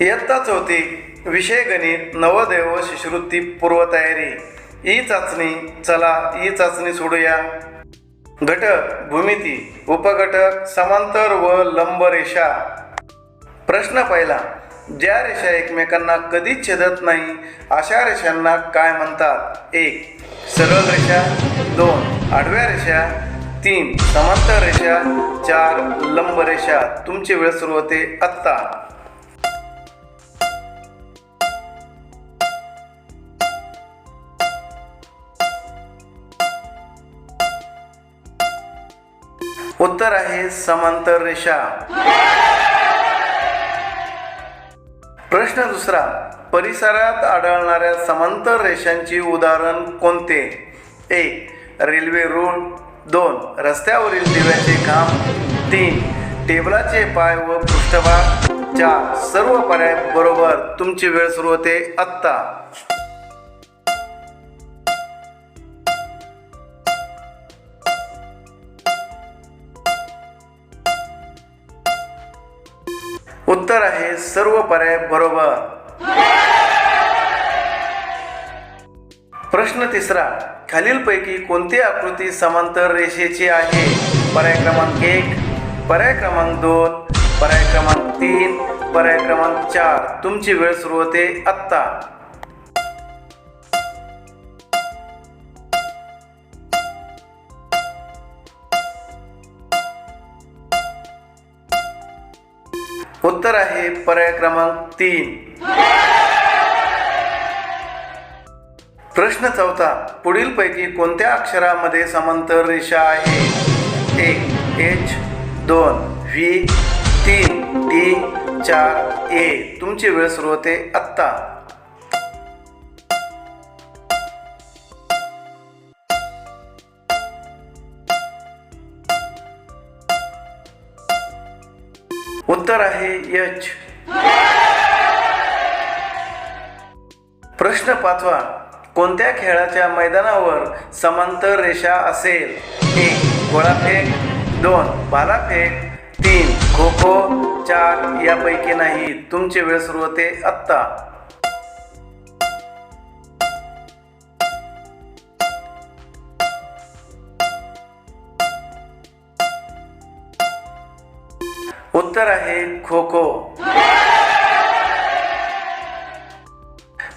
इयत्ता चौथी विषय गणित नवदेव शिष्यवृत्ती पूर्वतयारी. ई चाचणी चला ई चाचणी सोडूया. घटक भूमिती उपघटक समांतर व लंब रेषा. प्रश्न पहिला ज्या रेषा एकमेकांना कधीच छेदत नाही अशा रेषांना काय म्हणतात? एक सरळ रेषा. दोन आडव्या रेषा. तीन समांतर रेषा. चार लंब रेषा. तुमची वेळ सुरू होते आत्ता. उत्तर आहे समांतर रेषा. प्रश्न दुसरा परिसरात आढळणाऱ्या समांतर रेषांची उदाहरण कोणते? एक रेल्वे रोड. दोन रस्त्यावरील दिव्याचे काम तीन टेबलाचे पाय व पृष्ठभाग. चार सर्व पर्याय बरोबर. तुमची वेळ सुरू होते आत्ता. उत्तर आहे सर्व पर्याय बरोबर. प्रश्न तिसरा खालीलपैकी कोणती आकृती समांतर रेषेची आहे? पर्याय क्रमांक एक पर्याय क्रमांक दोन पर्याय क्रमांक तीन पर्याय क्रमांक चार. तुमची वेळ सुरू होते आत्ता. उत्तर आहे पर्याय क्रमांक तीन. प्रश्न चौथा पुढीलपैकी कोणत्या अक्षरामध्ये समांतर रेषा आहे? एक एच दोन व्ही तीन टी चार ए तुमची वेळ सुरू होते आत्ता. उत्तर आहे यच. प्रश्न पाचवा कोणत्या खेळाच्या मैदानावर समांतर रेषा असेल? एक गोळाफेक दोन भालाफेक तीन खो खो चार यापैकी नाही. तुमची वेळ सुरू होते आत्ता. उत्तर आहे खो खो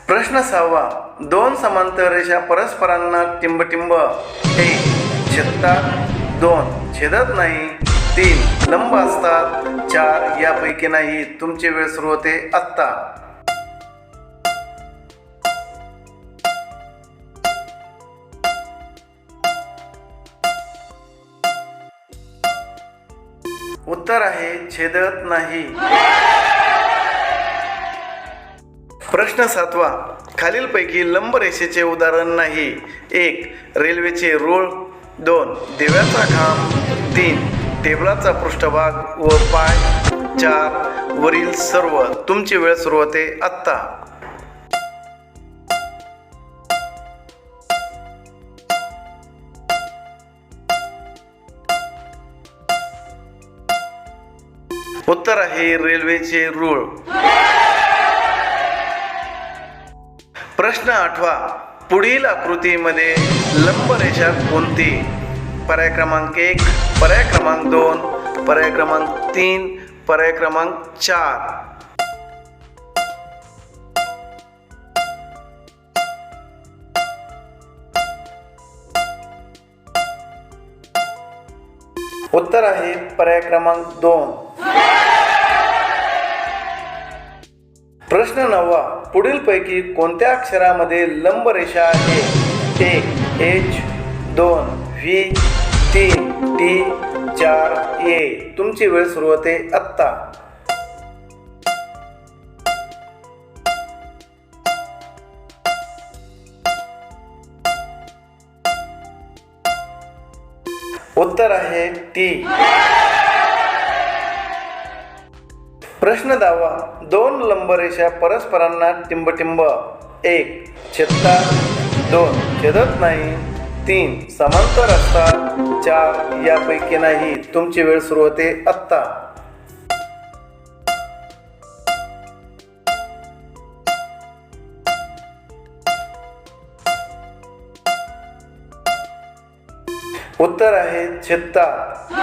प्रश्न सहावा दोन समांतर रेषा परस्परांना टिंबटिंब. एक छेदतात दोन छेदत नाही तीन लंब असतात चार यापैकी नाही. तुमची वेळ सुरू होते आत्ता. उत्तर आहे छेदत नाही. प्रश्न सातवा. खालीलपैकी लंब रेषेचे उदाहरण नाही. एक रेल्वेचे रूळ दोन दिव्याचा खांब. तीन टेबलाचा पृष्ठभाग व पाय. चार वरील सर्व. तुमची वेळ सुरू होते आत्ता. उत्तर आहे रेल्वेचे रूळ. प्रश्न आठवा पुढील आकृतीमध्ये लंब रेषा कोणती पर्याय क्रमांक एक पर्याय क्रमांक दोन पर्याय क्रमांक तीन पर्याय क्रमांक चार. उत्तर आहे पर्याय क्रमांक दोन. प्रश्न नववा पुढीलपैकी कोणत्या अक्षरामध्ये लंब रेषा आहे? एक एच दोन व्ही तीन टी चार ए तुमची वेळ सुरू होते आत्ता. उत्तर आहे टी प्रश्न दावा. दोन लंबरेषा परस्परांना टिंबटिंब. एक छेदतात दोन छेदत नाही. तीन समांतर असतात चार यापैकी नाही. तुमची वेळ सुरू होते आत्ता. उत्तर आहे छेदतात